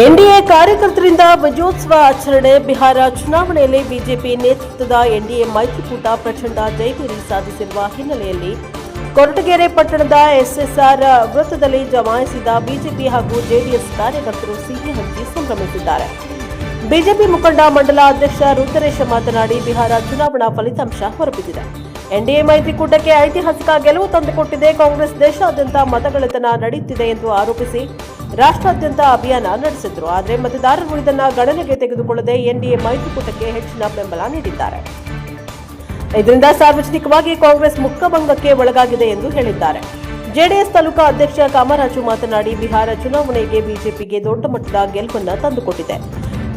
NDA ಕಾರ್ಯಕರ್ತರಿಂದ ವಿಜಯೋತ್ಸವ ಆಚರಣೆ, ಬಿಹಾರ ಚುನಾವಣೆಯಲ್ಲಿ ಬಿಜೆಪಿ ನೇತೃತ್ವದ ಎನ್ಡಿಎ ಮೈತ್ರಿಕೂಟ ಪ್ರಚಂಡ ಜೈಗುರಿ ಸಾಧಿಸಿರುವ ಹಿನ್ನೆಲೆಯಲ್ಲಿ ಕೊರಟಗೆರೆ ಪಟ್ಟಣದ ಎಸ್ಎಸ್ಆರ್ ವೃತ್ತದಲ್ಲಿ ಜಮಾಯಿಸಿದ ಬಿಜೆಪಿ ಹಾಗೂ ಜೆಡಿಎಸ್ ಕಾರ್ಯಕರ್ತರು ಸಿಹಿ ಹಂಚಿ ಸಂಭ್ರಮಿಸಿದ್ದಾರೆ. ಬಿಜೆಪಿ ಮುಖಂಡ ಮಂಡಲ ಅಧ್ಯಕ್ಷ ರುದ್ರೇಶ ಮಾತನಾಡಿ, ಬಿಹಾರ ಚುನಾವಣಾ ಫಲಿತಾಂಶ ಹೊರಬಿದ್ದಿದೆ. ಎನ್ಡಿಎ ಮೈತ್ರಿಕೂಟಕ್ಕೆ ಐತಿಹಾಸಿಕ ಗೆಲುವು ತಂದುಕೊಟ್ಟಿದೆ. ಕಾಂಗ್ರೆಸ್ ದೇಶಾದ್ಯಂತ ಮತಗಳತನ ನಡೆಯುತ್ತಿದೆ ಎಂದು ಆರೋಪಿಸಿ ರಾಷ್ಟ್ರಾದ್ಯಂತ ಅಭಿಯಾನ ನಡೆಸಿದ್ರು. ಆದರೆ ಮತದಾರರು ಇದನ್ನು ಗಣನೆಗೆ ತೆಗೆದುಕೊಳ್ಳದೆ ಎನ್ಡಿಎ ಮೈತ್ರಿಕೂಟಕ್ಕೆ ಹೆಚ್ಚಿನ ಬೆಂಬಲ ನೀಡಿದ್ದಾರೆ. ಇದರಿಂದ ಸಾರ್ವಜನಿಕವಾಗಿ ಕಾಂಗ್ರೆಸ್ ಮುಖಭಂಗಕ್ಕೆ ಒಳಗಾಗಿದೆ ಎಂದು ಹೇಳಿದ್ದಾರೆ. ಜೆಡಿಎಸ್ ತಾಲೂಕಾ ಅಧ್ಯಕ್ಷ ಕಾಮರಾಜು ಮಾತನಾಡಿ, ಬಿಹಾರ ಚುನಾವಣೆಗೆ ಬಿಜೆಪಿಗೆ ದೊಡ್ಡ ಮಟ್ಟದ ಗೆಲುವನ್ನ ತಂದುಕೊಟ್ಟಿದೆ.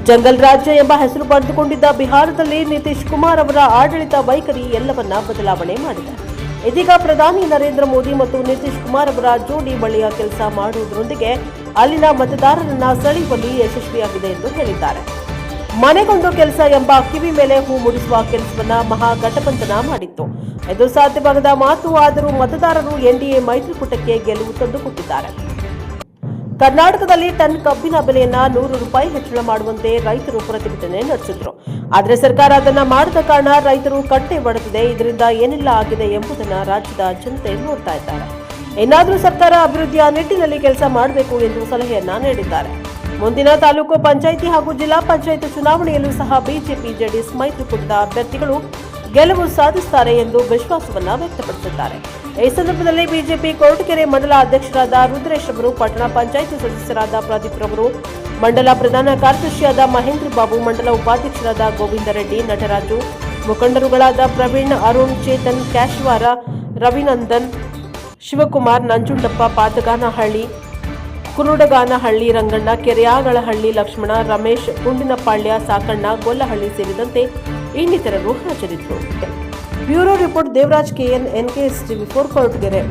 ಜಂಗಲ್ ರಾಜ್ಯ ಎಂಬ ಹೆಸರು ಪಡೆದುಕೊಂಡಿದ್ದ ಬಿಹಾರದಲ್ಲಿ ನಿತೀಶ್ ಕುಮಾರ್ ಅವರ ಆಡಳಿತ ವೈಖರಿ ಎಲ್ಲವನ್ನ ಬದಲಾವಣೆ ಮಾಡಿದೆ. ಇದೀಗ ಪ್ರಧಾನಿ ನರೇಂದ್ರ ಮೋದಿ ಮತ್ತು ನಿತೀಶ್ ಕುಮಾರ್ ಅವರ ಜೋಡಿ ಬಳಿಯ ಕೆಲಸ ಮಾಡುವುದರೊಂದಿಗೆ ಅಲ್ಲಿನ ಮತದಾರರನ್ನ ಸೆಳೆಯುವಲ್ಲಿ ಯಶಸ್ವಿಯಾಗಿದೆ ಎಂದು ಹೇಳಿದ್ದಾರೆ. ಮನೆಗೊಂದು ಕೆಲಸ ಎಂಬ ಕಿವಿ ಮೇಲೆ ಹೂ ಮುಡಿಸುವ ಕೆಲಸವನ್ನ ಮಹಾಗಠಬಂಧನ ಮಾಡಿತ್ತು. ಇದು ಸಾಧ್ಯವಾಗದ ಮಾತು, ಆದರೂ ಮತದಾರರು ಎನ್ಡಿಎ ಮೈತ್ರಿಕೂಟಕ್ಕೆ ಗೆಲುವು ತಂದುಕೊಟ್ಟಿದ್ದಾರೆ. ಕರ್ನಾಟಕದಲ್ಲಿ ಟನ್ ಕಬ್ಬಿನ ಬೆಲೆಯನ್ನ ನೂರು ರೂಪಾಯಿ ಹೆಚ್ಚಳ ಮಾಡುವಂತೆ ರೈತರು ಪ್ರತಿಭಟನೆ ನಡೆಸಿದ್ರು. ಆದರೆ ಸರ್ಕಾರ ಅದನ್ನ ಮಾಡದ ಕಾರಣ ರೈತರು ಕಟ್ಟೆ ಒಡೆದಿದೆ. ಇದರಿಂದ ಏನೆಲ್ಲ ಆಗಿದೆ ಎಂಬುದನ್ನ ರಾಜ್ಯದ ಜನತೆ ನೋಡ್ತಾ ಇದ್ದಾರೆ. ಇನ್ನಾದರೂ ಸರ್ಕಾರ ಅಭಿವೃದ್ಧಿಯ ನಿಟ್ಟಿನಲ್ಲಿ ಕೆಲಸ ಮಾಡಬೇಕು ಎಂದು ಸಲಹೆಯನ್ನ ನೀಡಿದ್ದಾರೆ. ಮುಂದಿನ ತಾಲೂಕು ಪಂಚಾಯಿತಿ ಹಾಗೂ ಜಿಲ್ಲಾ ಪಂಚಾಯಿತಿ ಚುನಾವಣೆಯಲ್ಲೂ ಸಹ ಬಿಜೆಪಿ, ಜೆಡಿಎಸ್ ಮೈತ್ರಿಕೂಟದ ಅಭ್ಯರ್ಥಿಗಳು ಗೆಲುವು ಸಾಧಿಸುತ್ತಾರೆ ಎಂದು ವಿಶ್ವಾಸವನ್ನ ವ್ಯಕ್ತಪಡಿಸಿದ್ದಾರೆ. ಈ ಸಂದರ್ಭದಲ್ಲಿ ಬಿಜೆಪಿ ಕೋಟಕೆರೆ ಮಂಡಲ ಅಧ್ಯಕ್ಷರಾದ ರುದ್ರೇಶ್ ಅವರು, ಪಟ್ಟಣ ಪಂಚಾಯಿತಿ ಸದಸ್ಯರಾದ ಪ್ರದೀಪ್ ರವರು, ಮಂಡಲ ಪ್ರಧಾನ ಕಾರ್ಯದರ್ಶಿಯಾದ ಮಹೇಂದ್ರ ಬಾಬು, ಮಂಡಲ ಉಪಾಧ್ಯಕ್ಷರಾದ ಗೋವಿಂದ ರೆಡ್ಡಿ, ನಟರಾಜು ಮುಖಂಡರುಗಳಾದ ಪ್ರವೀಣ್ ಅರುಣ್, ಚೇತನ್, ಕ್ಯಾಶ್ವಾರ, ರವಿನಂದನ್ ಶಿವಕುಮಾರ್ ನಂಜುಂಡಪ್ಪ ಪಾತಗಾನಹಳ್ಳಿ, ಕುರುಡಗಾನಹಳ್ಳಿ, ರಂಗಣ್ಣ ಕೆರೆಯಾಗಳಹಳ್ಳಿ ಲಕ್ಷ್ಮಣ, ರಮೇಶ್ ಗುಂಡಿನಪಾಳ್ಯ ಸಾಕಣ್ಣ, ಗೊಲ್ಲಹಳ್ಳಿ ಸೇರಿದಂತೆ ಇನ್ನಿತರರು ಹಾಜರಿದ್ದರು. Bureau report Devaraj KN NKS TV four Koratagere